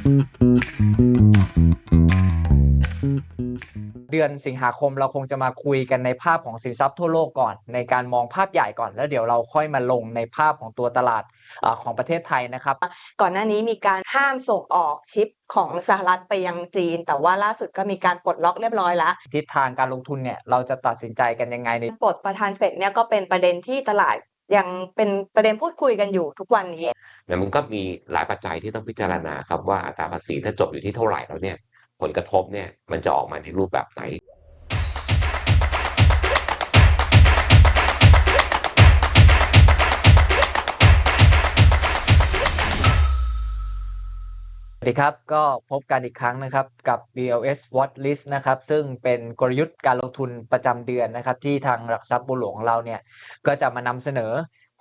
เดือนสิงหาคมเราคงจะมาคุยกันในภาพของสินทรัพย์ทั่วโลกก่อน ในการมองภาพใหญ่ก่อน แล้วเดี๋ยวเราค่อยมาลงในภาพของตัวตลาดอาของประเทศไทยนะครับ ก่อนหน้านี้มีการห้ามส่งออกชิปของสหรัฐไปยังจีน แต่ว่าล่าสุดก็มีการปลดล็อกเรียบร้อยแล้วทิศทางการลงทุนเนี่ยเราจะตัดสินใจกันยังไงในปลดประธานเฟดเนี่ยก็เป็นประเด็นที่ตลาด ยังเป็นประเด็นพูดคุยกันอยู่ทุกวันนี้เนี่ยมันก็มีหลายปัจจัยที่ต้องพิจารณาครับว่าอัตราภาษีถ้าจบอยู่ที่เท่าไหร่แล้วเนี่ยผลกระทบเนี่ยมันจะออกมาในรูปแบบไหน สวัสดีครับ ก็พบกันอีกครั้งนะครับกับ BLS Watch List นะครับ ซึ่งเป็นกลยุทธ์การลงทุนประจำเดือนนะครับ ที่ทางหลักทรัพย์บัวหลวงของเราเนี่ย ก็จะมานำเสนอ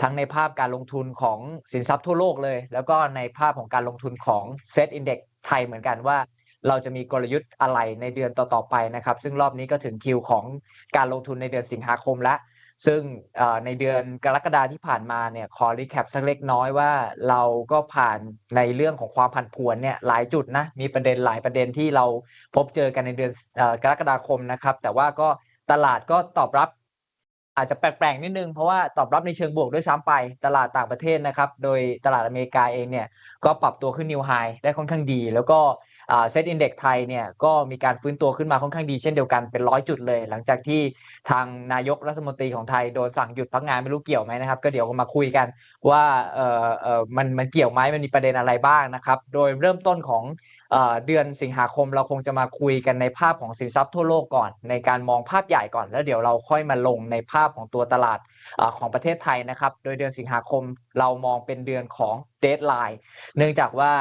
ทั้งในภาพการลงทุนของสินทรัพย์ทั่วโลกเลย แล้วก็ในภาพของการลงทุนของ Set Index ไทยเหมือนกันว่า เราจะมีกลยุทธ์อะไรในเดือนต่อๆไปนะครับ ซึ่งรอบนี้ก็ถึงคิวของการลงทุนในเดือนสิงหาคมแล้ว ซึ่งในเดือนกรกฎาที่ผ่านมาเนี่ยขอรีแคปสักเล็กน้อยว่าเราก็ผ่านในเรื่องของความผันผวนเนี่ยหลายจุดนะมีประเด็นหลายประเด็นที่เราพบเจอกันในเดือนกรกฎาคมนะครับ แต่ว่าก็ตลาดก็ตอบรับอาจจะแปลกๆนิดนึงเพราะว่าตอบรับในเชิงบวกด้วยซ้ำไปตลาดต่างประเทศนะครับ โดยตลาดอเมริกาเองเนี่ยก็ปรับตัวขึ้นนิวไฮได้ค่อนข้างดี แล้วก็ เซตอินเด็กไทยเนี่ยก็มีการฟื้นตัวขึ้นมาค่อนข้างดีเช่นเดียวกันเป็นร้อยจุดเลย หลังจากที่ทางนายกรัฐมนตรีของไทยโดนสั่งหยุดพักงานไม่รู้เกี่ยวไหมนะครับก็เดี๋ยวมาคุยกันว่าเออเออมันมันเกี่ยวไหมมันมีประเด็นอะไรบ้างนะครับ โดยเริ่มต้นของ เดือนสิงหาคมเราคงจะมาคุยกันในภาพของสินทรัพย์ทั่วโลกก่อน ในการมองภาพใหญ่ก่อน แล้วเดี๋ยวเราค่อยมาลงในภาพของตัวตลาดอของประเทศไทยนะครับ โดยเดือนสิงหาคมเรามองเป็นเดือนของเดทไลน์เนื่องจากว่า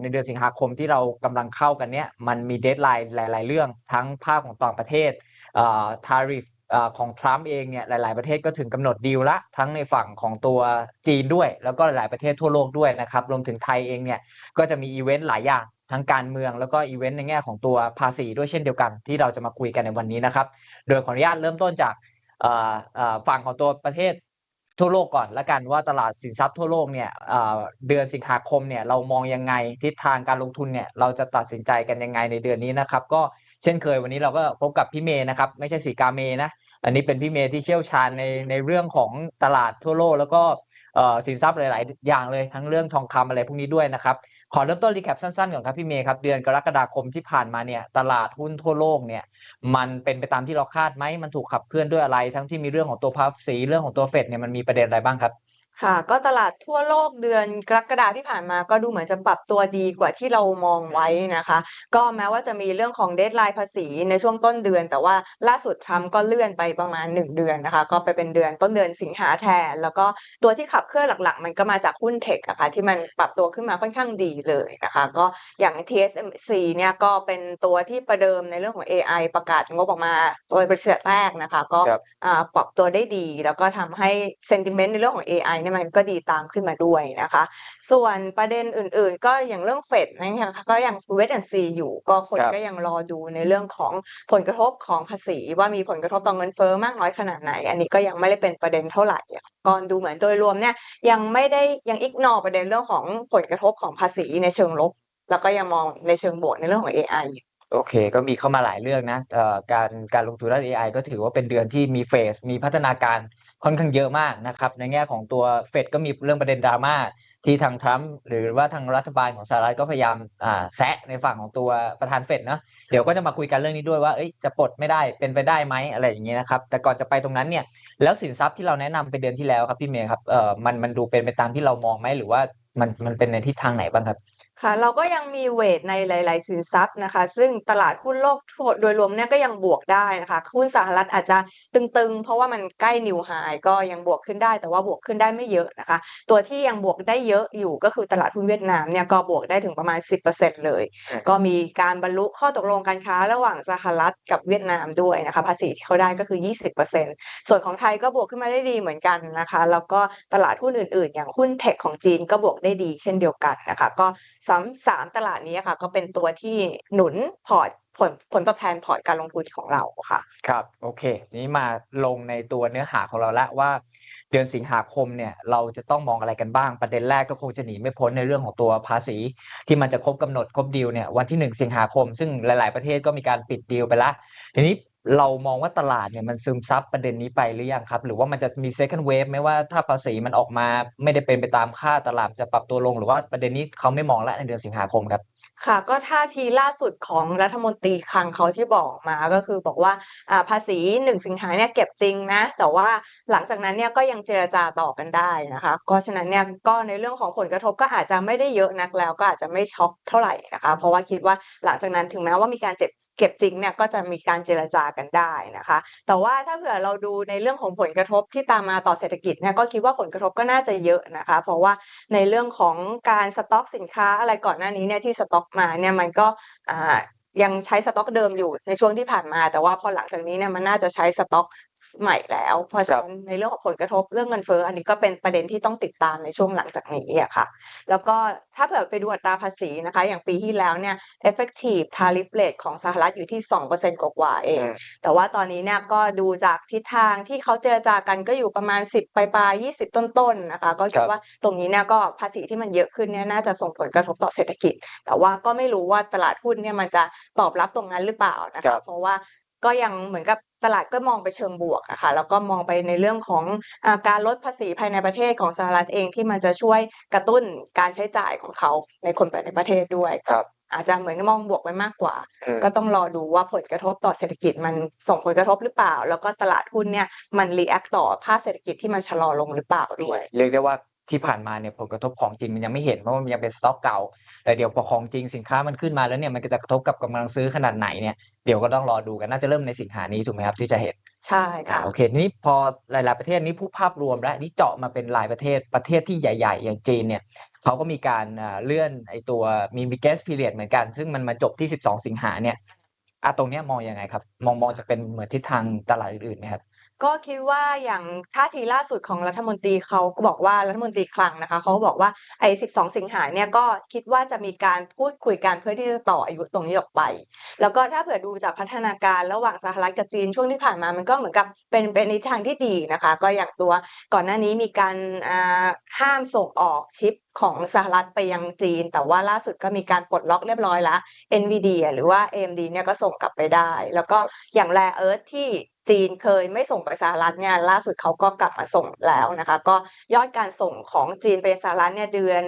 ในเดือนสิงหาคมที่เรากำลังเข้ากันเนี้ยมันมีเดทไลน์หลาย ๆ เรื่องทั้งภาพของต่างประเทศทาริฟของทรัมป์เองเนี่ยหลาย ๆ ประเทศก็ถึงกำหนดดีลละทั้งในฝั่งของตัวจีนด้วย แล้วก็หลายๆประเทศทั่วโลกด้วยนะครับ รวมถึงไทยเองเนี่ยก็จะมีอีเวนต์หลายอย่าง ทั้งการเมืองแล้วก็อีเวนต์ในแง่ของตัวภาษีด้วยเช่นเดียวกัน ที่เราจะมาคุยกันในวันนี้นะครับ โดยขออนุญาตเริ่มต้นจากฝั่งของตัวประเทศทั่วโลกก่อนละกันว่าตลาดสินทรัพย์ทั่วโลกเนี่ยเดือนสิงหาคมเนี่ยเรามองยังไงทิศทางการลงทุนเนี่ยเราจะตัดสินใจกันยังไงในเดือนนี้นะครับ ก็เช่นเคยวันนี้เราก็พบกับพี่เมย์นะครับ ไม่ใช่สีกาเมย์นะอันนี้เป็นพี่เมย์ที่เชี่ยวชาญในในเรื่องของตลาดทั่วโลก แล้วก็สินทรัพย์หลาย ๆ อย่างเลยทั้งเรื่องทองคำอะไรพวกนี้ด้วยนะครับ ขอเริ่มต้นรีแคปสั้นๆก่อนครับพี่เมย์ครับเดือนกรกฎาคมที่ผ่านมาเนี่ยตลาดหุ้นทั่วโลกเนี่ยมันเป็นไปตามที่เราคาดไหมมันถูกขับเคลื่อนด้วยอะไร ทั้งที่มีเรื่องของตัวภาษีเรื่องของตัวเฟดเนี่ยมันมีประเด็นอะไรบ้างครับ ค่ะ ก็ตลาดทั่วโลกเดือนกรกฎาที่ผ่านมาก็ดูเหมือนจะปรับตัวดีกว่าที่เรามองไว้นะคะ ก็แม้ว่าจะมีเรื่องของเดทไลน์ภาษีในช่วงต้นเดือน แต่ว่าล่าสุดทรัมป์ก็เลื่อนไปประมาณ 1 เดือนนะคะ ก็ไปเป็นเดือนต้นเดือนสิงหาแทน แล้วก็ตัวที่ขับเคลื่อนหลักๆ มันก็มาจากหุ้นเทคอะค่ะที่มันปรับตัวขึ้นมาค่อนข้างดีเลยนะคะ ก็อย่าง TSMC เนี่ยก็เป็นตัวที่ประเดิมในเรื่องของ AI ประกาศงบออกมาตัวบริษัทแรกนะคะ ก็ครับอ่าปรับตัวได้ดี แล้วก็ทำให้ sentiment ในเรื่องของ AI เนี่ยมันก็ดีตามขึ้นมาด้วยนะคะ ส่วนประเด็นอื่นๆ ก็อย่างเรื่องเฟดนะคะก็ยัง wait and see อยู่ก็คนครับก็ยังรอดูในเรื่องของผลกระทบของภาษี ว่ามีผลกระทบต่อเงินเฟ้อมากน้อยขนาดไหน อันนี้ก็ยังไม่ได้เป็นประเด็นเท่าไหร่อะก็ดูเหมือนโดยรวมเนี่ยยังไม่ได้ยัง ignore ประเด็นเรื่องของผลกระทบของภาษีในเชิงลบ แล้วก็ยังมองในเชิงบวกในเรื่องของ AI อยู่โอเค ก็มีเข้ามาหลายเรื่องนะเอ่อการการลงทุนด้าน AI ก็ถือว่าเป็นเดือนที่มีเฟส มีพัฒนาการ ค่อนข้างเยอะมากนะครับ ในแง่ของตัวเฟดก็มีเรื่องประเด็นดราม่าที่ทางทรัมป์หรือว่าทางรัฐบาลของสหรัฐก็พยายามแซะในฝั่งของตัวประธานเฟดเนาะเดี๋ยวก็จะมาคุยกันเรื่องนี้ด้วยว่าจะปลดไม่ได้เป็นไปได้ไหมอะไรอย่างเงี้ยนะครับ แต่ก่อนจะไปตรงนั้นเนี่ยแล้วสินทรัพย์ที่เราแนะนำไปเดือนที่แล้วครับพี่เมย์ครับเอ่อมันมันดูเป็นไปตามที่เรามองไหมหรือว่ามันมันเป็นในทิศทางไหนบ้างครับ ค่ะเราก็ยังมีเวทในหลาย ๆ สินทรัพย์นะคะ ซึ่งตลาดหุ้นโลกทั่วโดยรวมเนี่ยก็ยังบวกได้นะคะหุ้นสหรัฐอาจจะตึง ๆ เพราะว่ามันใกล้นิวไฮก็ยังบวกขึ้นได้ แต่ว่าบวกขึ้นได้ไม่เยอะนะคะ ตัวที่ยังบวกได้เยอะอยู่ก็คือตลาดหุ้นเวียดนามเนี่ยก็บวกได้ถึงประมาณ 10%เลยอืมก็มีการบรรลุข้อตกลงการค้าระหว่างสหรัฐกับเวียดนามด้วยนะคะ ภาษีที่เขาได้ก็คือ 20%ส่วนของไทยก็บวกขึ้นมาได้ดีเหมือนกันนะคะ แล้วก็ตลาดหุ้นอื่น ๆ อย่างหุ้นเทคของจีนก็บวกได้ดีเช่นเดียวกันนะคะก็สามสามตลาดนี้ค่ะ ก็เป็นตัวที่หนุนพอร์ตผลผลตอบแทนพอร์ตการลงทุนของเราค่ะ ครับ โอเค นี้มาลงในตัวเนื้อหาของเราล้วว่า เดือนสิงหาคมเนี่ยเราจะต้องมองอะไรกันบ้างประเด็นแรกก็คงจะหนีไม่พ้นในเรื่องของตัวภาษี ที่มันจะครบกำหนดครบดีลเนี่ยวันที่ 1 สิงหาคม ซึ่งหลาย ๆ ประเทศก็มีการปิดดีลไปล้วทีนี้ เรามองว่าตลาดเนี่ยมันซึมซับประเด็นนี้ไปหรือยังครับ หรือว่ามันจะมี second wave ไหมว่าถ้าภาษีมันออกมาไม่ได้เป็นไปตามคาดตลาดจะปรับตัวลงหรือว่าประเด็นนี้เขาไม่มองแล้วในเดือนสิงหาคมครับค่ะก็ท่าทีล่าสุดของรัฐมนตรีคลังเขาที่บอกมาก็คือบอกว่าภาษี1สิงหาเนี่ยเก็บจริงนะ แต่ว่าหลังจากนั้นเนี่ยก็ยังเจรจาต่อกันได้นะคะเพราะฉะนั้นเนี่ยก็ในเรื่องของผลกระทบก็อาจจะไม่ได้เยอะนักแล้ว ก็อาจจะไม่ช็อกเท่าไหร่นะคะ เพราะว่าคิดว่าหลังจากนั้นถึงแม้ว่ามีการ เก็บจริงเนี่ยก็จะมีการเจรจากันได้นะคะ แต่ว่าถ้าเผื่อเราดูในเรื่องของผลกระทบที่ตามมาต่อเศรษฐกิจเนี่ยก็คิดว่าผลกระทบก็น่าจะเยอะนะคะ เพราะว่าในเรื่องของการสต็อกสินค้าอะไรก่อนหน้านี้เนี่ยที่สต็อกมาเนี่ยมันก็ยังใช้สต็อกเดิมอยู่ในช่วงที่ผ่านมา แต่ว่าพอหลังจากนี้เนี่ยมันน่าจะใช้สต็อก ใหม่แล้ว เพราะฉะนั้นในเรื่องของผลกระทบเรื่องเงินเฟ้ออันนี้ก็เป็นประเด็นที่ต้องติดตามในช่วงหลังจากนี้อะค่ะ แล้วก็ถ้าเผื่อไปดูอัตราภาษีนะคะ อย่างปีที่แล้วเนี่ย effective tariff rate ของสหรัฐอยู่ที่ 2%กว่าๆเอง แต่ว่าตอนนี้เนี่ยก็ดูจากทิศทางที่เขาเจรจากันก็อยู่ประมาณ 10 ปลายๆ20 ต้นๆนะคะ ก็คิคดรับว่าตรงนี้เนี่ยก็ภาษีที่มันเยอะขึ้นเนี่ยน่าจะส่งผลกระทบต่อเศรษฐกิจ แต่ว่าก็ไม่รู้ว่าตลาดหุ้นเนี่ยมันจะตอบรับตรงนั้นหรือเปล่านะครัคะบเพราะว่า ก็ยังเหมือนกับตลาดก็มองไปเชิงบวกอะค่ะแล้วก็มองไปในเรื่องของอาการลดภาษีภายในประเทศของสหรัฐเองที่มันจะช่วยกระตุ้นการใช้จ่ายของเขาในคนภายในประเทศด้วยครับอาจจะเหมือนมองบวกไว้มากกว่าอืมก็ต้องรอดูว่าผลกระทบต่อเศรษฐกิจมันส่งผลกระทบหรือเปล่า แล้วก็ตลาดหุ้นเนี่ยมันรีแอคต่อภาพเศรษฐกิจที่มันชะลอลงหรือเปล่าด้วย เรียกได้ว่า ที่ผ่านมาเนี่ยผลกระทบของจริงมันยังไม่เห็นเพราะว่ามันยังเป็นสต็อกเก่า แต่เดี๋ยวพอของจริงสินค้ามันขึ้นมาแล้วเนี่ยมันก็จะกระทบกับกำลังซื้อขนาดไหนเนี่ยเดี๋ยวก็ต้องรอดูกันน่าจะเริ่มในสิงหานี้ถูกไหมครับที่จะเห็นใช่อ่าค่ะโอเคทีนี้พอหลายๆประเทศนี้ผู้ภาพรวมแล้วนี่เจาะมาเป็นรายประเทศประเทศที่ใหญ่ ๆ อย่างจีนเนี่ยเขาก็มีการอ่าเลื่อนไอตัวมีมีเกสพีเรียดเหมือนกัน ซึ่งมันมาจบที่ 12 สิงหาเนี่ยอะตรงเนี้ยมองยังไงครับ มองมองจะเป็นเหมือนทิศทางตลาดอื่นๆไหมครับ ก็คิดว่าอย่างท่าทีล่าสุดของรัฐมนตรีเขาก็บอกว่ารัฐมนตรีคลังนะคะเขาก็บอกว่าไอ้12 สิงหาเนี่ยก็คิดว่าจะมีการพูดคุยกันเพื่อที่จะต่ออายุตรงนี้ออกไป แล้วก็ถ้าเผื่อดูจากพัฒนาการระหว่างสหรัฐกับจีนช่วงที่ผ่านมามันก็เหมือนกับเป็นเป็นในทางที่ดีนะคะ ก็อย่างตัวก่อนหน้านี้มีการห้ามส่งออกชิปของสหรัฐไปยังจีน แต่ว่าล่าสุดก็มีการปลดล็อกเรียบร้อยแล้ว NVIDIA หรือว่า AMD เนี่ยก็ส่งกลับไปได้ แล้วก็อย่าง Rare Earth ที่ จีนเคยไม่ส่งไปสหรัฐเนี่ยล่าสุดเขาก็กลับมาส่งแล้วนะคะ ก็ยอดการส่งของจีนไปสหรัฐเนี่ยเดือน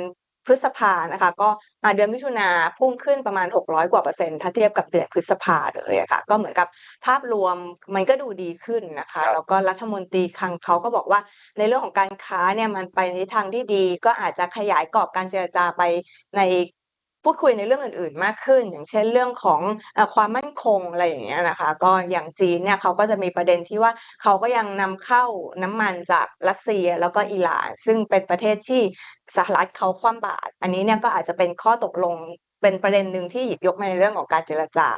พฤษภานะคะ ก็อ่าเดือนมิถุนาพุ่งขึ้นประมาณ 600 กว่าเปอร์เซ็นต์ถ้าเทียบกับเดือนพฤษภาเลยอะค่ะ ก็เหมือนกับภาพรวมมันก็ดูดีขึ้นนะคะครับแล้วก็รัฐมนตรีคลังเขาก็บอกว่าในเรื่องของการค้าเนี่ยมันไปในทางที่ดี ก็อาจจะขยายกรอบการเจรจาไปใน พูดคุยในเรื่องอื่นๆมากขึ้น อย่างเช่นเรื่องของอความมั่นคงอะไรอย่างเงี้ยนะคะ ก็อย่างจีนเนี่ยเขาก็จะมีประเด็นที่ว่าเขาก็ยังนำเข้าน้ำมันจากรัสเซียแล้วก็อิหร่าน ซึ่งเป็นประเทศที่สหรัฐเขาคว่ำบาตรอันนี้เนี่ยก็อาจจะเป็นข้อตกลงเป็นประเด็นหนึ่งที่หยิบยกมาในเรื่องของการเจรจา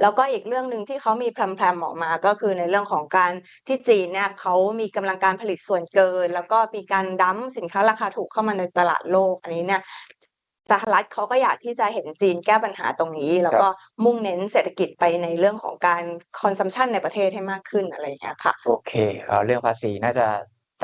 แล้วก็อีกเรื่องหนึ่งที่เขามีแพรมๆออกมา ก็คือในเรื่องของการที่จีนเนี่ยเขามีกำลังการผลิตส่วนเกิน แล้วก็มีการดั้มสินค้าราคาถูกเข้ามาในตลาดโลก อันนี้เนี่ย สหรัฐเขาก็อยากที่จะเห็นจีนแก้ปัญหาตรงนี้ แล้วก็มุ่งเน้นเศรษฐกิจไปในเรื่องของการคอนซัมชันในประเทศให้มากขึ้นอะไรอย่างเงี้ยค่ะโอเคเอ่อเรื่องภาษีน่าจะ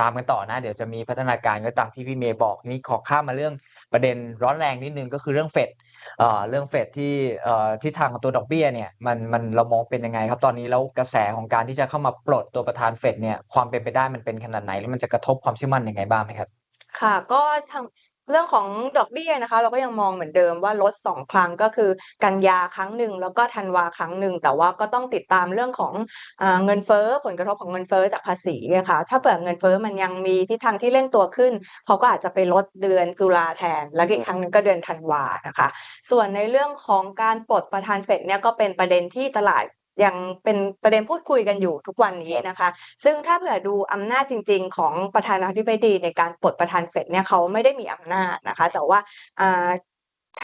ตามกันต่อนะ เดี๋ยวจะมีพัฒนาการก็ตามที่พี่เมย์บอกนี่ขอข้ามมาเรื่องประเด็นร้อนแรงนิดนึงก็คือเรื่องเฟดเอ่อเรื่องเฟดที่เอ่อที่ทางของตัวดอกเบี้ยเนี่ยมันมันเรามองเป็นยังไงครับตอนนี้แล้วกระแสของการที่จะเข้ามาปลดตัวประธานเฟดเนี่ยความเป็นไปได้มันเป็นขนาดไหนแล้วมันจะกระทบความเชื่อมั่นยังไงบ้างไหมครับ ค่ะ ก็ทาง เรื่องของดอกเบี้ยนะคะ เราก็ยังมองเหมือนเดิมว่าลดสองครั้ง ก็คือกันยาครั้งหนึ่ง แล้วก็ธันวาครั้งหนึ่ง แต่ว่าก็ต้องติดตามเรื่องของอาเงินเฟ้อ ผลกระทบของเงินเฟ้อจากภาษีอะค่ะ ถ้าเผื่อเงินเฟ้อมันยังมีทิศทางที่เร่งตัวขึ้น เขาก็อาจจะไปลดเดือนตุลาแทน แล้วอีกครั้งหนึ่งก็เดือนธันวานะคะ ส่วนในเรื่องของการปลดประธานเฟดเนี่ยก็เป็นประเด็นที่ตลาด ยังเป็นประเด็นพูดคุยกันอยู่ทุกวันนี้นะคะ ซึ่งถ้าเผื่อดูอำนาจจริง ๆ ของประธานาธิบดีในการปลดประธานเฟดเนี่ยเขาไม่ได้มีอำนาจนะคะ แต่ว่า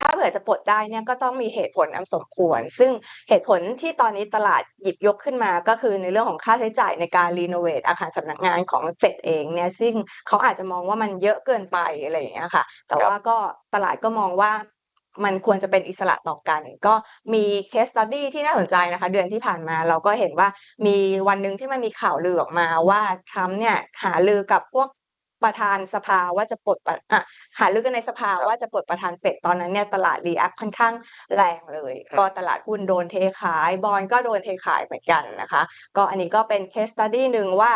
ถ้าเผื่อจะปลดได้เนี่ยก็ต้องมีเหตุผลอันสมควร ซึ่งเหตุผลที่ตอนนี้ตลาดหยิบยกขึ้นมาก็คือในเรื่องของค่าใช้จ่ายในการรีโนเวทอาคารสำนักงานของเฟดเองเนี่ยซึ่งเขาอาจจะมองว่ามันเยอะเกินไปอะไรอย่างเงี้ยค่ะ แต่ว่าก็ตลาดก็มองว่า มันควรจะเป็นอิสระต่อกัน ก็มี case study ที่น่าสนใจนะคะ เดือนที่ผ่านมาเราก็เห็นว่ามีวันหนึ่งที่มันมีข่าวลือออกมาว่าทรัมป์เนี่ยหารือกับพวกประธานสภาว่าจะปลดประอะหารือกันในสภาว่าจะปลดประธานเฟดตอนนั้นเนี่ยตลาดรีแอคค่อนข้างแรงเลยครับก็ตลาดหุ้นโดนเทขาย บอลก็โดนเทขายเหมือนกันนะคะ ก็อันนี้ก็เป็น case study หนึ่งว่า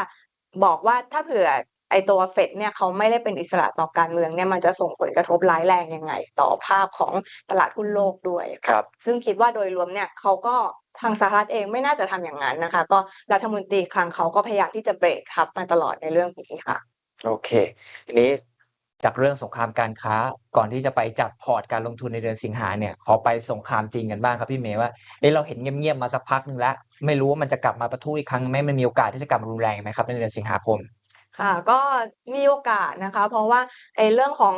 บอกว่าถ้าเผื่อ ไอตัวเฟดเนี่ยเขาไม่ได้เป็นอิสระต่อการเมืองเนี่ยมันจะส่งผลกระทบร้ายแรงยังไง ต่อภาพของตลาดหุ้นโลกด้วยครับ ซึ่งคิดว่าโดยรวมเนี่ยเขาก็ทางสหรัฐเองไม่น่าจะทำอย่างนั้นนะคะ ก็รัฐมนตรีคลังเขาก็พยายามที่จะเบรกทับมาตลอดในเรื่องนี้ค่ะ โอเคทีนี้จากเรื่องสงครามการค้าก่อนที่จะไปจัดพอร์ตการลงทุนในเดือนสิงหาเนี่ย ขอไปสงครามจริงกันบ้างครับพี่เมย์ว่าเอ้เราเห็นเงียบๆมาสักพักหนึ่งแล้ว ไม่รู้ว่ามันจะกลับมาปะทุอีกครั้งไหมมันมีโอกาสที่จะกลับมารุนแรงไหมครับในเดือนสิงหาคม ค่ะก็มีโอกาสนะคะ เพราะว่าไอ้เรื่องของ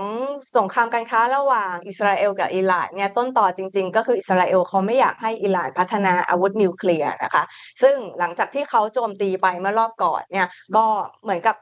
สงครามการค้าระหว่างอิสราเอลกับอิหร่านเนี่ยต้นต่อจริง ๆ ก็คืออิสราเอลเขาไม่อยากให้อิหร่านพัฒนาอาวุธนิวเคลียร์นะคะ ซึ่งหลังจากที่เขาโจมตีไปเมื่อรอบก่อนเนี่ยก็เหมือนกับ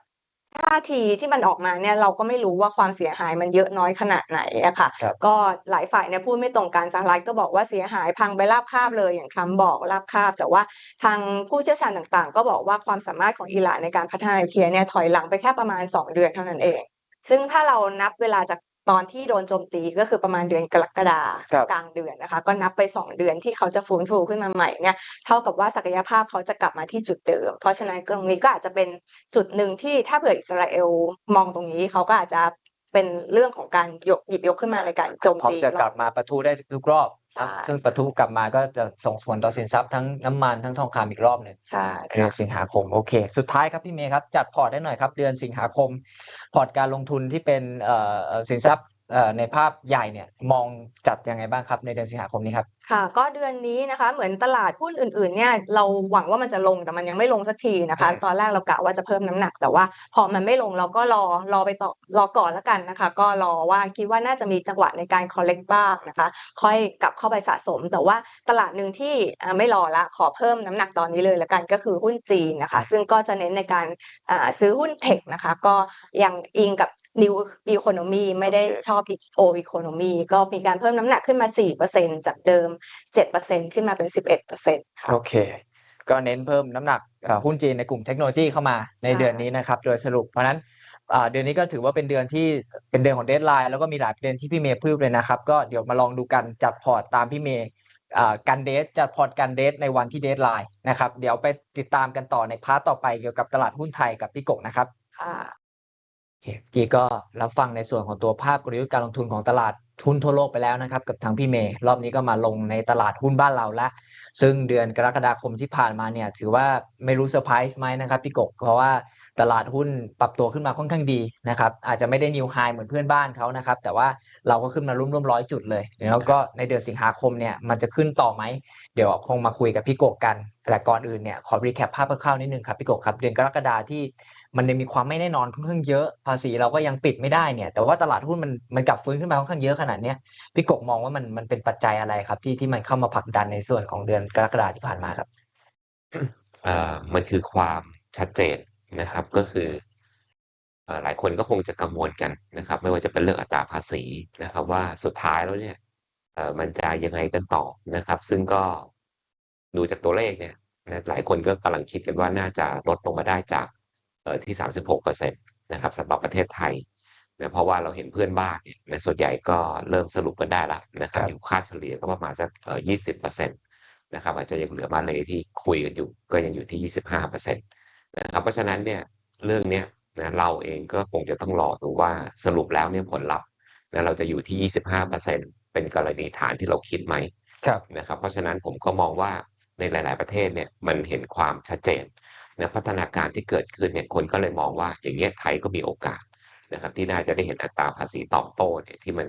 ท่าทีที่มันออกมาเนี่ยเราก็ไม่รู้ว่าความเสียหายมันเยอะน้อยขนาดไหนอะค่ะ ครับ ก็หลายฝ่ายเนี่ยพูดไม่ตรงกันสหรัฐก็บอกว่าเสียหายพังไปราบคาบเลยอย่างทรัมป์บอกราบคาบ แต่ว่าทางผู้เชี่ยวชาญต่างๆ ก็บอกว่าความสามารถของอิหร่านในการพัฒนานิวเคลียร์เนี่ยถอยหลังไปแค่ประมาณ 2 เดือนเท่านั้นเอง ซึ่งถ้าเรานับเวลาจาก ตอนที่โดนโจมตีก็คือประมาณเดือนกรกฎาครับกลางเดือนนะคะ ก็นับไป 2 เดือนที่เขาจะฟื้นฟูขึ้นมาใหม่เนี่ยเท่ากับว่าศักยภาพเขาจะกลับมาที่จุดเดิม เพราะฉะนั้นตรงนี้ก็อาจจะเป็นจุดหนึ่งที่ถ้าเผื่ออิสราเอลมองตรงนี้เขาก็อาจจะเป็นเรื่องของการยกหยิบยกขึ้นมาในการโจมพร้อมตีจะรกอลับบมาปะทุได้ทุกรอบครับใช่ ซึ่งปะทุกลับมาก็จะส่งผลต่อสินทรัพย์ทั้งน้ำมันทั้งทองคำอีกรอบหนึ่งใช่เดือนสิงหาคมโอเค สุดท้ายครับพี่เมย์ครับจัดพอร์ตได้หน่อยครับ เดือนสิงหาคม พอร์ตการลงทุนที่เป็นเอ่อเอ่อสินทรัพย์เอ่อ ในภาพใหญ่เนี่ยมองจัดยังไงบ้างครับในเดือนสิงหาคมนี้ครับค่ะ ก็เดือนนี้นะคะเหมือนตลาดหุ้นอื่นๆเนี่ยเราหวังว่ามันจะลงแต่มันยังไม่ลงสักทีนะคะอืมตอนแรกเรากะว่าจะเพิ่มน้ำหนัก แต่ว่าพอมันไม่ลงเราก็รอรอไปต่อรอก่อนแล้วกันนะคะ ก็รอว่าคิดว่าน่าจะมีจังหวะในการ collect บ้างนะคะ ค่อยกลับเข้าไปสะสม แต่ว่าตลาดหนึ่งที่อ่าไม่รอละขอเพิ่มน้ำหนักตอนนี้เลยละกันก็คือหุ้นจีนนะคะ ซึ่งก็จะเน้นในการอ่าซื้อหุ้นเทคนะคะ ก็ยังอิงกับ New Economy ไม่ได้ชอบ Old Economy ก็มีการเพิ่มน้ำหนักขึ้นมา 4%จากเดิม 7%ขึ้นมาเป็น 11%ค่ะโอเค ก็เน้นเพิ่มน้ำหนักเอ่อหุ้นจีนในกลุ่มเทคโนโลยีเข้ามาในใช่เดือนนี้นะครับโดยสรุปเพราะฉะนั้นอ่าเดือนนี้ก็ถือว่าเป็นเดือนที่เป็นเดือนของเด d ไลน์แล้วก็มีหลายประเด็นที่พี่เมย์พูดเลยนะครับ ก็เดี๋ยวมาลองดูกันจัดพอร์ตตามพี่เมย์อ่ากันเดทจัดพอร์ตกันเดทในวันที่เด d ไลน์นะครับ เดี๋ยวไปติดตามกันต่อในพาร์ตต่อไปเกี่ยวกับตลาดหุ้นไทยกับพี่กบนะครับ ค่ะโอเคเมื่กี้ก็รับฟังในส่วนของตัวภาพกลยุทธ์การลงทุนของตลาดหุ้นทั่วโลกไปแล้วนะครับ กับทางพี่เมย์รอบนี้ก็มาลงในตลาดหุ้นบ้านเราละซึ่งเดือนกรกฎาคมที่ผ่านมาเนี่ย ถือว่าไม่รู้เซอร์ไพรส์ไหมนะครับพี่กบเพราะว่าตลาดหุ้นปรับตัวขึ้นมาค่อนข้างดีนะครับ อาจจะไม่ได้นิวไฮเหมือนเพื่อนบ้านเขานะครับ แต่ว่าเราก็ขึ้นมาร่วมร่วมร้อยจุดเลย แล้วก็ในเดือนสิงหาคมเนี่ยมันจะขึ้นต่อไหม เดี๋ยวคงมาคุยกับพี่กบกัน แต่ก่อนอื่นเนี่ยขอรีแคปภาพคร่าวๆนิดนึงครับพี่กบครับ เดือนกรกฎาที่ มันยังมีความไม่แน่นอนค่อนข้างเยอะ ภาษีเราก็ยังปิดไม่ได้เนี่ย แต่ว่าตลาดหุ้นมันมันกลับฟื้นขึ้นมาค่อนข้างเยอะขนาดเนี้ยพี่กบมองว่ามันมันเป็นปัจจัยอะไรครับ ที่ที่มันเข้ามาผลักดันในส่วนของเดือนกรกฎาที่ผ่านมาครับเอ่อมันคือความชัดเจนนะครับ ก็คือหลายคนก็คงจะกังวลกันนะครับ ไม่ว่าจะเป็นเรื่องอัตราภาษีนะครับ ว่าสุดท้ายแล้วเนี่ยมันจะยังไงกันต่อนะครับ ซึ่งก็ดูจากตัวเลขเนี่ยหลายคนก็กำลังคิดกันว่าน่าจะลดลงมาได้จาก ที่ 36%นะครับสำหรับประเทศไทยนะเพราะว่าเราเห็นเพื่อนบ้านเนี่ยนะส่วนใหญ่ก็เริ่มสรุปกันได้แล้วนะครับครับอยู่ค่าเฉลี่ยก็ประมาณสักเอ่อ20%นะครับอาจจะยังเหลือมาเลยที่คุยกันอยู่ก็ยังอยู่ที่25เปอร์เซ็นต์นะครับเพราะฉะนั้นเนี่ยเรื่องเนี้ยนะเราเองก็คงจะต้องรอดูว่าสรุปแล้วเนี่ยผลลัพธ์นะเราจะอยู่ที่25เปอร์เซ็นต์เป็นกรณีฐานที่เราคิดไหมครับนะครับเพราะฉะนั้นผมก็มองว่าในหลาย ๆ ประเทศเนี่ยมันเห็นความชัดเจน นะพัฒนาการที่เกิดขึ้นเนี่ยคนก็เลยมองว่าอย่างเงี้ยไทยก็มีโอกาสนะครับที่น่าจะได้เห็นอัตราภาษีตอบโต้เนี่ยที่มัน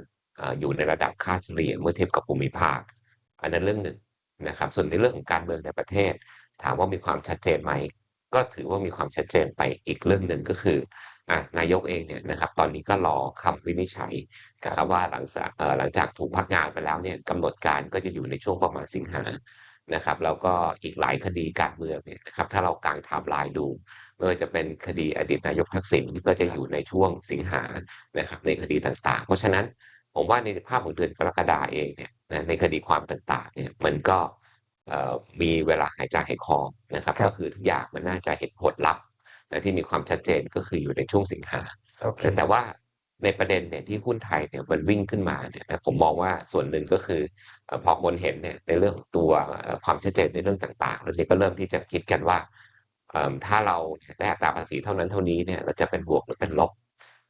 อยู่ในระดับค่าเฉลี่ยเมื่อเทียบกับภูมิภาค อันนั้นเรื่องหนึ่งนะครับส่วนในเรื่องของการเมืองในประเทศ ถามว่ามีความชัดเจนไหม ก็ถือว่ามีความชัดเจนไปอีกเรื่องหนึ่งก็คืออนายกเองเนี่ยนะครับตอนนี้ก็รอคำวินิจฉัยครับว่าหลังจากหลังจากถูกพักงานไปแล้วเนี่ยกำหนดการก็จะอยู่ในช่วงประมาณสิงหา นะครับแล้วก็อีกหลายคดีการเมืองเนี่ยนะครับถ้าเรากางไทม์ไลน์ดูไม่ว่าจะเป็นคดีอดีตนายกทักษิณก็จะอยู่ในช่วงสิงหานะครับในคดีต่างๆ เพราะฉะนั้นผผมว่าในภาพของเดือนกรกฎาเองเนี่ยนะในคดีความต่างๆเนี่ยมันก็เอ่อมีเวลาหายใจหายคอนะครับครับก็คือทุกอย่างมันน่าจะเห็นผลลัพธ์นะที่มีความชัดเจนก็คืออยู่ในช่วงสิงหาโอเคแต่แต่ว่า ในประเด็นเนี่ยที่หุ้นไทยเนี่ยมันวิ่งขึ้นมาเนี่ยนะผมมองว่าส่วนหนึ่งก็คือเอ่อพอคนเห็นเนี่ยในเรื่องของตัวเอ่อความชัดเจนในเรื่องต่างๆแล้วเนี่ยก็เริ่มที่จะคิดกันว่าเอิ่มถ้าเราเนี่ยได้อัตราภาษีเท่านั้นเท่านี้เนี่ยเราจะเป็นบวกหรือเป็นลบ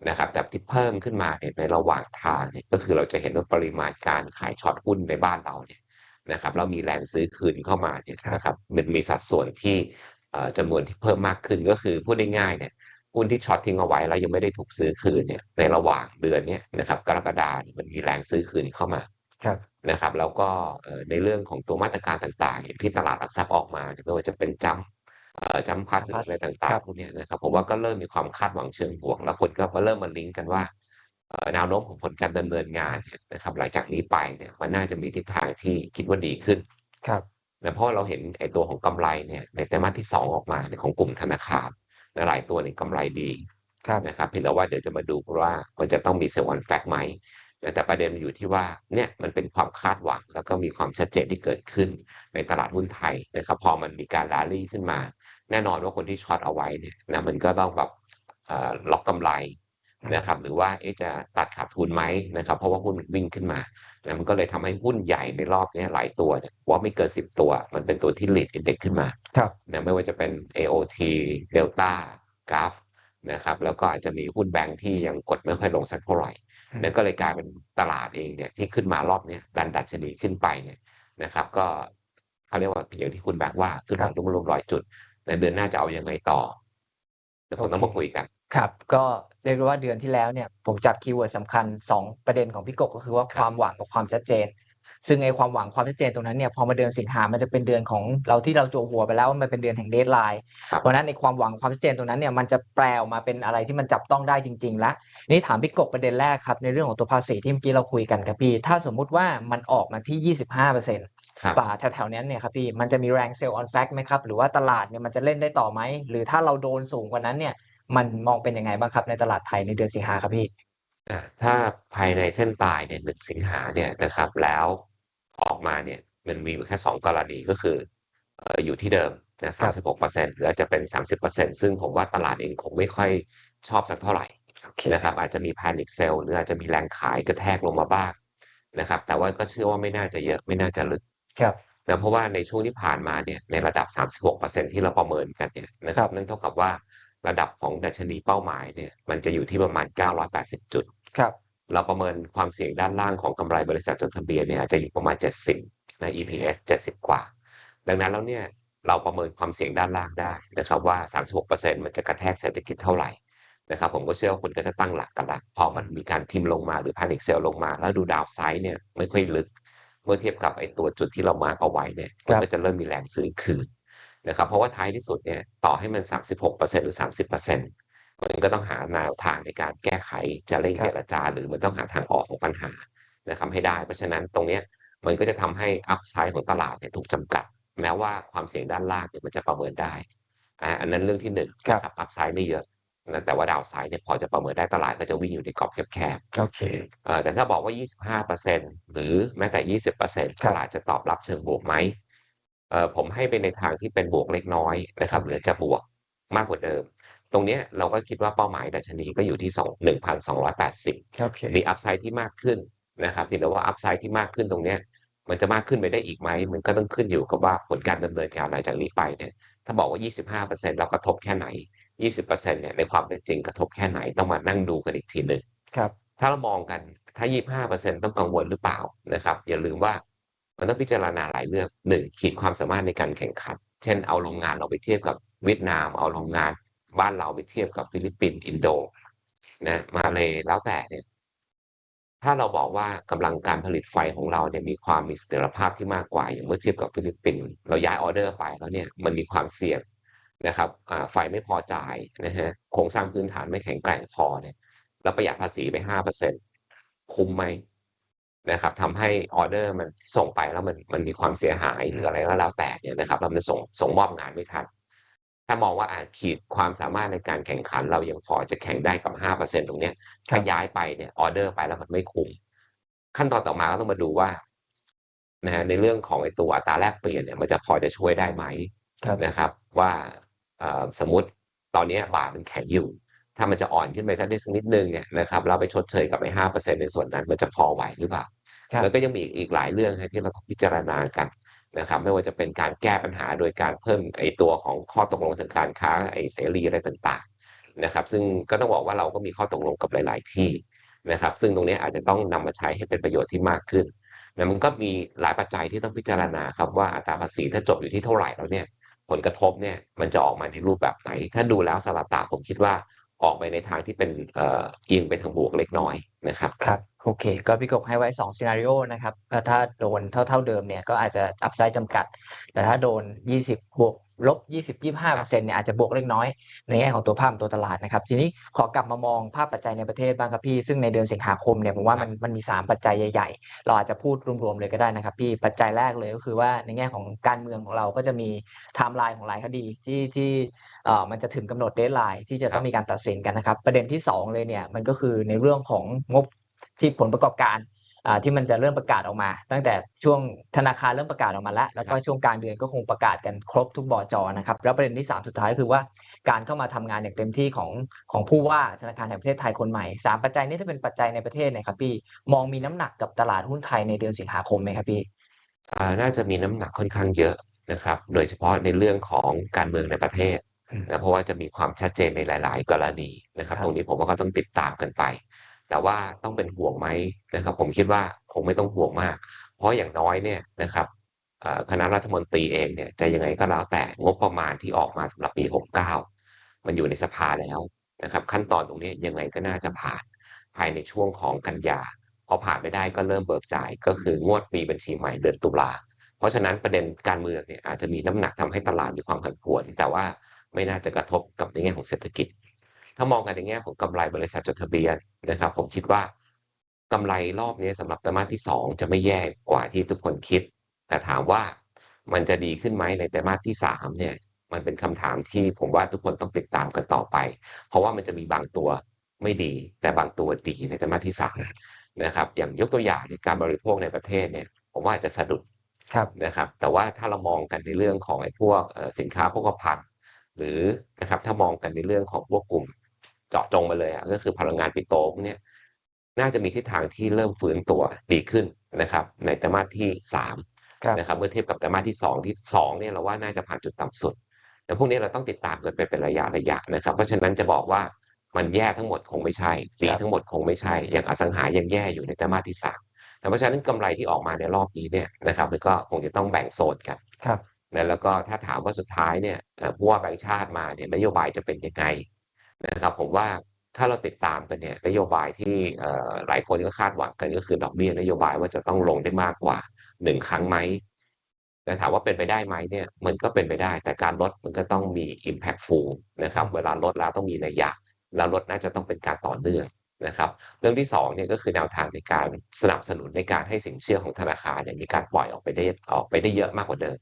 นะครับแต่ที่เพิ่มขึ้นมาเนี่ยในระหว่างทางเนี่ยก็คือเราจะเห็นว่าปริมาณการขายช็อตหุ้นในบ้านเราเนี่ยนะครับเรามีแรงซื้อคืนเข้ามาเนี่ยครับนะครับมันมีสัดส่วนที่เอ่อจำนวนที่เพิ่มมากขึ้นก็คือพูดง่ายๆเนี่ย หุ้นที่ช็อตทิ้งเอาไว้แล้วยังไม่ได้ถูกซื้อคืนเนี่ยในระหว่างเดือนเนี้ยนะครับกรกฎาเนี่ยมันมีแรงซื้อคืนเข้ามาครับนะครับ แล้วก็เอ่อในเรื่องของตัวมาตรการต่างๆอย่างที่ตลาดหลักทรัพย์ออกมาเนี่ยไม่ว่าจะเป็นจัมเอ่อจัมพัส Jump Pass อะไรต่าครังบๆพวกเนี้ยนะครับผมว่าก็เริ่มมีความคาดหวังเชิงบวก แล้วคนก็มาเริ่มมาลิงก์กันว่าเอ่อแนวโน้มของผลการดำเนินงานเนี่ยนะครับ หลังจากนี้ไปเนี่ยมันน่าจะมีทิศทางที่คิดว่าดีขึ้นครับนะเพราะเราเห็นไอ้ตัวของกำไรเนี่ยในไตรมาสที่สองออกมาเนี่ยของกลุ่มธนาคารนะ หลายตัวเนี่ยกำไรดีครับนะครับเพียงแต่ว่าเดี๋ยวจะมาดูว่ามันจะต้องมีเซลล์ออนแฟกไหมนะแต่ประเด็นมันอยู่ที่ว่าเนี่ยมันเป็นความคาดหวัง แล้วก็มีความชัดเจนที่เกิดขึ้นในตลาดหุ้นไทยนะครับพอมันมีการ r าลี่ขึ้นมา แน่นอนว่าคนที่ช็อตเอาไว้เนี่ยนะมันก็ต้องแบบเอ่อล็อกกำไร นะครับหรือว่าเอ๊ะจะตัดขาดทุนไหมนะครับเพราะว่าหุ้นมันวิ่งขึ้นมานะมันก็เลยทำให้หุ้นใหญ่ในรอบเนี้ยหลายตัวเนี่ยว่าไม่เกิน10ตัว มันเป็นตัวที่ lead index ขึ้นมาครับนะไม่ว่าจะเป็น AOT Delta g r a f นะครับแล้วก็อาจจะมีหุ้นแบงค์ที่ยังกดไม่ค่อยลงสักเท่าไหร่อืมนั่นก็เลยกลายเป็นตลาดเองเนี่ยที่ขึ้นมารอบเนี้ยดันดัชนีขึ้นไปเนี่ยนะครับ ก็เขาเรียกว่าอย่างที่คุณแบงค์ว่าขึ้นครัมาบรวมๆร้อยจุด ในเดือนหน้าจะเอายังไงต่อเดี๋ยวผมต้องโอมาเคคุยกัน ครับ ก็เรียกได้ว่าเดือนที่แล้วเนี่ย ผมจับคีย์เวิร์ดสำคัญ 2 ประเด็นของพี่กบก็คือว่าความหวังกับความชัดเจน ซึ่งไอ้ความหวังความชัดเจนตรงนั้นเนี่ยพอมาเดือนสิงหามันจะเป็นเดือนของเราที่เราโจวหัวไปแล้วว่ามันเป็นเดือนแห่งเดทไลน์ครับ เพราะฉะนั้นในความหวังความชัดเจนตรงนั้นเนี่ยมันจะแปลออกมาเป็นอะไรที่มันจับต้องได้จริงๆแล้วนี่ถามพี่กบประเด็นแรกครับในเรื่องของตัวภาษีที่เมื่อกี้เราคุยกันครับพี่ ถ้าสมมุติว่ามันออกมาที่ 25เปอร์เซ็นต์ครับ ป่าแถวๆนั้นเนี่ยครับพี่มันจะมีแรงเซลล์ออนแฟกไหมครับ หรือว่าตลาดเนี่ยมันจะเล่นได้ต่อไหม หรือถ้าเราโดนสูงกว่านั้นเนี่ย มันมองเป็นยังไงบ้างครับในตลาดไทยในเดือนสิงหาครับพี่อ่าถ้าภายในเส้นตายเนี่ยหนึ่งสิงหาเนี่ยนะครับ แล้วออกมาเนี่ยมันมีอยู่แค่สองกรณีก็คือเอ่ออยู่ที่เดิมนะครัสามบสิบหกเปอร์เซ็นต์หรืออาจจะเป็นสามสิบเปอร์เซ็นต์ซึ่งผมว่าตลาดเองคงไม่ค่อยชอบสักเท่าไหร่โอเคนะครับ อาจจะมี panic sell หรืออาจจะมีแรงขายกระแทกลงมาบ้างนะครับ แต่ว่าก็เชื่อว่าไม่น่าจะเยอะไม่น่าจะลึกครับนะเพราะว่าในช่วงที่ผ่านมาเนี่ยในระดับ 36%ที่เราประเมินกันเนี่ยนะคครัรับบนั่นเท่ากับว่า ระดับของดัชนีเป้าหมายเนี่ยมันจะอยู่ที่ประมาณ 980 จุด ครับ เราประเมินความเสี่ยงด้านล่างของกำไรบริษัทจดทะเบียนเนี่ยอาจจะอยู่ประมาณ 70 นะ EPS 70 กว่า ดังนั้นแล้วเนี่ยเราประเมินความเสี่ยงด้านล่างได้นะครับว่า 36%มันจะกระแทกเศรษฐกิจเท่าไหร่นะครับผมก็เชื่อว่าคนก็จะตั้งหลักกันละพอมันมีการทิมลงมาหรือ panic sell ลงมา แล้วดูดาวไซด์เนี่ยไม่ค่อยลึก เมื่อเทียบกับไอ้ตัวจุดที่เรามาร์กเอาไว้เนี่ยมันก็จะเริ่มมีแรงซื้อคืน นะครับเพราะว่าท้ายที่สุดเนี่ยต่อให้มัน 36%หรือ 30%มันก็ต้องหาแนวทางในการแก้ไขจะเร่งครับเจรจา หรือมันต้องหาทางออกของปัญหานะครับให้ได้ เพราะฉะนั้นตรงเนี้ยมันก็จะทำให้อัพไซด์ของตลาดเนี่ยถูกจำกัด แม้ว่าความเสี่ยงด้านล่างเนี่ยมันจะประเมินได้อ่าอันนั้นเรื่องที่หนึ่งครับนะครับอัพไซด์ไม่เยอะนะแต่ว่าดาวไซด์เนี่ยพอจะประเมินได้ตลาดก็จะวิ่งอยู่ในกรอบแคบๆโอเคเอ่อแต่ถ้าบอกว่า 25%หรือแม้แต่ 20%ครัตบลาดจะตอบรับเชิงบวกไหมเอ่อ ผมให้ไปในทางที่เป็นบวกเล็กน้อยนะครับหรือจะบวกมากกว่าเดิม ตรงเนี้ยเราก็คิดว่าเป้าหมายดัชนีก็อยู่ที่สอง1,280โอเคมีอัพไซด์ที่มากขึ้นนะครับเพียงแต่ว่าอัพไซด์ที่มากขึ้นตรงเนี้ยมันจะมากขึ้นไปได้อีกไหม มันก็ต้องขึ้นอยู่กับว่าผลการดำเนินการหลังจากนี้ไปเนี่ยถ้าบอกว่า 25%แล้วกระทบแค่ไหน 20%เนี่ยในความเป็นจริงกระทบแค่ไหนต้องมานั่งดูกันอีกทีหนึ่งครับถ้าเรามองกันถ้า 25%ต้องกังวลหรือเปล่านะครับอย่าลืมว่า มันต้องพิจารณาหลายเรื่องหนึ่งขีดความสามารถในการแข่งขัน เช่นเอาโรงงานเราไปเทียบกับเวียดนาม เอาโรงงานบ้านเราไปเทียบกับฟิลิปปินส์อินโดนะมาเลยแล้วแต่เนี่ยถ้าเราบอกว่ากำลังการผลิตไฟของเราเนี่ยมีความมีเสถียรภาพที่มากกว่า อย่างเมื่อเทียบกับฟิลิปปินส์เราย้ายออเดอร์ไปแล้วเนี่ยมันมีความเสี่ยงนะครับไฟไม่พอจ่ายนะฮะโครงสร้างพื้นฐานไม่แข็งแกร่งพอเนี่ยแล้วประหยัดภาษีไปห้าเปอร์เซ็นคุ้มไหม นะครับทำให้ออเดอร์มันส่งไปแล้วมันมันมีความเสียหายหรืออะไรก็แล้วแต่เนี่ยนะครับแล้วมันส่งส่งมอบงานไม่ทันถ้ามองว่าอาขีดความสามารถในการแข่งขัน เรายังพอจะแข่งได้กับห้าเปอร์เซ็นตรงเนี้ยครัถ้าบย้ายไปเนี่ยออเดอร์ไปแล้วมันไม่คุ้มขั้นตอนต่อมาก็ต้องมาดูว่านะฮะในเรื่องของไอ้ตัวอัตราแลกเปลี่ยนเนี่ยมันจะพอจะช่วยได้ไหมครับนะครับ ว่าเอ่อสมมติตอนเนี้ยบาทมันแข็งอยู่ ถ้ามันจะอ่อนขึ้นไปสักนิดสักนิดนึงเนี่ยนะครับ เราไปชดเชยกับไอ้ห้าเปอร์เซ็นในส่วนนั้น มันจะพอไหวหรือเปล่า ครับแล้วก็ยังมีอีกอีกหลายเรื่องนะที่เราต้องพิจารณากันนะครับ ไม่ว่าจะเป็นการแก้ปัญหาโดยการเพิ่มไอ้ตัวของข้อตกลงทางการค้าไอ้เสรีอะไรต่างๆนะครับ ซึ่งก็ต้องบอกว่าเราก็มีข้อตกลงกับหลาย ๆ ที่นะครับ ซึ่งตรงนี้อาจจะต้องนำมาใช้ให้เป็นประโยชน์ที่มากขึ้นนะมันก็มีหลายปัจจัยที่ต้องพิจารณาครับว่าอัตราภาษีถ้าจบอยู่ที่เท่าไหร่แล้วเนี่ยผลกระทบเนี่ยมันจะออกมาในรูปแบบไหน ถ้าดูแล้วสลับตาผมคิดว่าออกไปในทางที่เป็นเอ่ออิงไปทางบวกเล็กน้อยนะครับครับ โอเค ก็พี่กบให้ไว้2ซีนารีโอนะครับก็ถ้าโดนเท่าเท่าเดิมเนี่ยก็อาจจะอัพไซด์จำกัด แต่ถ้าโดน 20 บวกลบ 20 25เปอร์เซ็นต์เนี่ยอาจจะบวกเล็กน้อย ในแง่ของตัวภาพตัวตลาดนะครับ ทีนี้ขอกลับมามองภาพปัจจัยในประเทศบ้างครับพี่ ซึ่งในเดือนสิงหาคมเนี่ยผมว่ามันมันมี 3 ปัจจัยใหญ่ ๆ เราอาจจะพูดรวมๆเลยก็ได้นะครับพี่ ปัจจัยแรกเลยก็คือว่าในแง่ของการเมืองของเราก็จะมีไทม์ไลน์ของหลายคดีที่ที่เอ่อมันจะถึงกำหนดเดทไลน์ที่จะต้องมีการตัดสินกันนะครับ ประเด็นที่สองเลยเนี่ยมันก็คือในเรื่องของงบ ที่ผลประกอบการอ่าที่มันจะเริ่มประกาศออกมา ตั้งแต่ช่วงธนาคารเริ่มประกาศออกมาแล้ว แล้วก็ช่วงกลางเดือนก็คงประกาศกันครบทุกบอจอนะครับแล้วประเด็นที่ 3 สุดท้ายคือว่าการเข้ามาทำงานอย่างเต็มที่ของของผู้ว่าธนาคารแห่งประเทศไทยคนใหม่สามปัจจัยนี้ถ้าเป็นปัจจัยในประเทศเนยครับพี่มองมีน้ำหนักกับตลาดหุ้นไทยในเดือนสิงหาคมไหมครับพี่อ่าน่าจะมีน้ำหนักค่อนข้างเยอะนะครับ โดยเฉพาะในเรื่องของการเมืองในประเทศอืมนะเพราะว่าจะมีความชัดเจนในหลาย ๆ กรณีนะครับครับตรงนี้ผมว่าก็ต้องติดตามกันไป แต่ว่าต้องเป็นห่วงไหมนะครับ ผมคิดว่าคงไม่ต้องห่วงมาก เพราะอย่างน้อยเนี่ยนะครับคณะรัฐมนตรีเองเนี่ยจะยังไงก็แล้วแต่งบประมาณที่ออกมาสำหรับปี 69 มันอยู่ในสภาแล้วนะครับ ขั้นตอนตรงนี้ยังไงก็น่าจะผ่านภายในช่วงของกันยาพอผ่านไม่ได้ก็เริ่มเบิกจ่ายก็คืองวดปีบัญชีใหม่เดือนตุลาเพราะฉะนั้นประเด็นการเมืองเนี่ยอาจจะมีน้ำหนักทำให้ตลาดมีความผันผวน แต่ว่าไม่น่าจะกระทบกับในแง่ของเศรษฐกิจ ถ้ามองกันในแง่ของกำไรบริษัทจดทะเบียนนะครับ ผมคิดว่ากำไรรอบนี้สำหรับไตรมาสที่สองจะไม่แย่กว่าที่ทุกคนคิด แต่ถามว่ามันจะดีขึ้นไหมในไตรมาสที่สามเนี่ย มันเป็นคำถามที่ผมว่าทุกคนต้องติดตามกันต่อไป เพราะว่ามันจะมีบางตัวไม่ดี แต่บางตัวดีในไตรมาสที่สามนะครับ อย่างยกตัวอย่างในการบริโภคในประเทศเนี่ย ผมว่าอาจจะสะดุดครับนะครับ แต่ว่าถ้าเรามองกันในเรื่องของไอ้พวกเอ่อสินค้าโภคภัณฑ์หรือนะครับถ้ามองกันในเรื่องของพวกกลุ่ม เจาะจงมาเลยอะก็คือพลังงานปิโตรพวกเนี้ยน่าจะมีทิศทางที่เริ่มฟื้นตัวดีขึ้นนะครับ ในไตรมาสที่สามครับนะครับเมื่อเทียบกับไตรมาสที่สองที่สองเนี่ยเราว่าน่าจะผ่านจุดต่ำสุด แต่พวกนี้เราต้องติดตามกันไปเป็นระยะระยะนะครับ เพราะฉะนั้นจะบอกว่ามันแย่ทั้งหมดคงไม่ใช่ดีครับทั้งหมดคงไม่ใช่อย่างอสังหายังแย่อยู่ในไตรมาสที่สามแต่เพราะฉะนั้นกำไรที่ออกมาในรอบนี้เนี่ยนะครับมันก็คงจะต้องแบ่งโซนกันครับนะแล้วก็ถ้าถามว่าสุดท้ายเนี่ยเอ่อผู้ว่าแบงก์ชาติมาเนี่ยนโยบายจะเป็นยังไง นะครับผมว่าถ้าเราติดตามกันเนี่ยนโยบายที่หลายคนก็คาดหวังกันก็คือดอกเบี้ยนโยบายว่าจะต้องลงได้มากกว่าหนึ่งครั้งไหมแต่ถามว่าเป็นไปได้ไหมเนี่ยมันก็เป็นไปได้ แต่การลดมันก็ต้องมี impactful นะครับเวลาลดแล้วต้องมีนัยยะแล้วลดน่าจะต้องเป็นการต่อเนื่องนะครับเรื่องที่สองเนี่ยก็คือแนวทางในการสนับสนุนในการให้สินเชื่อของธนาคารเนี่ยมีการปล่อยออกไปได้ออกไปได้เยอะมากกว่าเดิม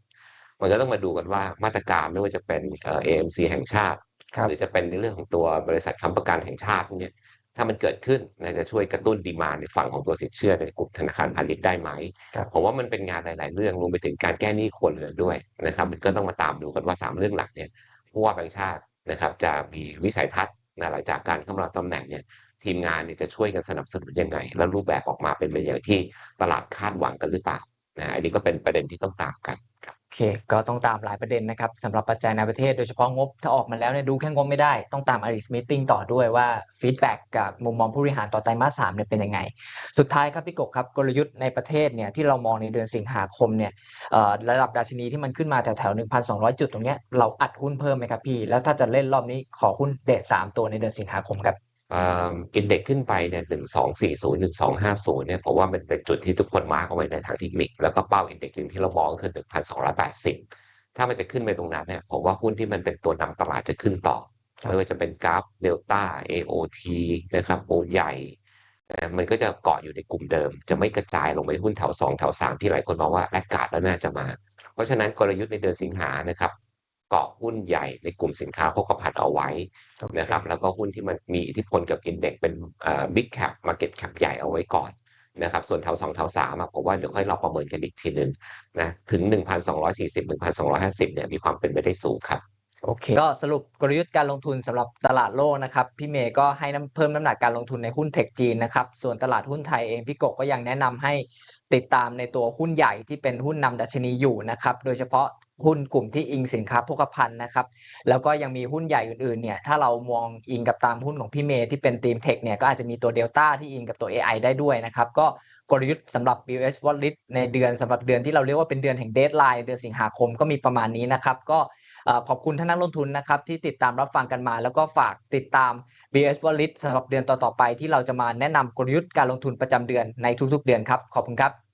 มันก็ต้องมาดูกันว่ามาตรการไม่ว่าจะเป็นเอ่อ AMC แห่งชาติ หรือจะเป็นในเรื่องของตัวบริษัทค้ำประกันแห่งชาติพวกเนี่ยถ้ามันเกิดขึ้นนะจะช่วยกระตุ้นดีมานในฝั่งของตัวสินเชื่อในกลุ่มธนาคารพาณิชย์ได้ไหมครับผมว่ามันเป็นงานหลาย ๆ เรื่องรวมไปถึงการแก้หนี้ครัวเรือนด้วยนะครับมันก็ต้องมาตามดูกันว่าสามเรื่องหลักเนี่ยผู้ว่าแบงก์ชาตินะครับจะมีวิสัยทัศน์นะหลังจากการเข้ามารับตำแหน่งเนี่ยทีมงานเนี่ยจะช่วยกันสนับสนุนยังไง แล้วรูปแบบออกมาเป็นไปอย่างที่ตลาดคาดหวังกันหรือเปล่านะอันนี้ก็เป็นประเด็นที่ต้องตามกันครับโอเคก็ต้องตามหลายประเด็นนะครับสำหรับปัจจัยในประเทศโดยเฉพาะงบถ้าออกมาแล้วเนี่ยดูแค่งบไม่ได้ ต้องตาม Aris Meeting ต่อด้วยว่าฟีดแบ็กกับมุมมองผู้บริหารต่อไตรมาสสามเนี่ยเป็นยังไง สุดท้ายครับพี่กบครับกลยุทธ์ในประเทศเนี่ยที่เรามองในเดือนสิงหาคมเนี่ยระดับดัชนีที่มันขึ้นมาแถวแถว1,200จุดตรงเนี้ยเราอัดหุ้นเพิ่มไหมครับพี่ แล้วถ้าจะเล่นรอบนี้ขอหุ้นเด็ดสามตัวในเดือนสิงหาคมครับ อินเด็กขึ้นไปเนี่ยหนึ่งสองสี่ศูนย์หนึ่งสองห้าศูนย์เนี่ยผมว่ามันเป็นจุดที่ทุกคนมาร์กเอาไว้ในทางเทคนิค แล้วก็เป้าอินเด็กที่เรามองก็คือหนึ่งพันสองร้อยแปดสิบถ้ามันจะขึ้นไปตรงนั้นเนี่ยผมว่าหุ้นที่มันเป็นตัวนำตลาดจะขึ้นต่อครับไม่ว่าจะเป็นกราฟเดลต้า AOT นะครับปูใหญ่นะมันก็จะเกาะอยู่ในกลุ่มเดิม จะไม่กระจายลงไปหุ้นแถวสองแถวสามที่หลายคนมองว่าแลกการ์ดแล้วน่าจะมา เพราะฉะนั้นกลยุทธ์ในเดือนสิงหานะครับ เกาะหุ้นใหญ่ในกลุ่มสินค้าโภคภัณฑ์เอาไว้นะครับแล้วก็หุ้นที่มันมีอิทธิพลกับอินเด็กเป็นบิ๊กแคปมาร์เก็ตแคปใหญ่เอาไว้ก่อนนะครับส่วนแถว2แถว3อะผมว่าเดี๋ยวค่อยรอประเมินกันอีกทีหนึ่งนะถึง 1,240 1,250เนี่ยมีความเป็นไปได้สูงครับโอเคก็สรุปกลยุทธ์การลงทุนสำหรับตลาดโลกนะครับพี่เมย์ก็ให้น้ำเพิ่มน้ำหนักการลงทุนในหุ้นเทคจีนนะครับส่วนตลาดหุ้นไทยเองพี่กบก็ยังแนะนำให้ติดตามในตัวหุ้นใหญ่ที่เป็นหุ้นนำดัชนีอยู่นะครับโดยเฉพาะ หุ้นกลุ่มที่อิงสินค้าโภคภัณฑ์นะครับ แล้วก็ยังมีหุ้นใหญ่อื่นๆ เนี่ย ถ้าเรามองอิงกับตามหุ้นของพี่เมย์ที่เป็นทีมเทคเนี่ย ก็อาจจะมีตัวเดลต้าที่อิงกับตัว AI ได้ด้วยนะครับ ก็กลยุทธ์สำหรับ BS Wallet ในเดือนสำหรับเดือนที่เราเรียกว่าเป็นเดือนแห่งเดทไลน์เดือนสิงหาคมก็มีประมาณนี้นะครับ ก็ขอบคุณท่านนักลงทุนนะครับที่ติดตามรับฟังกันมา แล้วก็ฝากติดตาม BS Wallet สำหรับเดือนต่อๆไปที่เราจะมาแนะนำกลยุทธ์การลงทุนประจำเดือนในทุกๆ เดือนครับ ขอบคุณครับ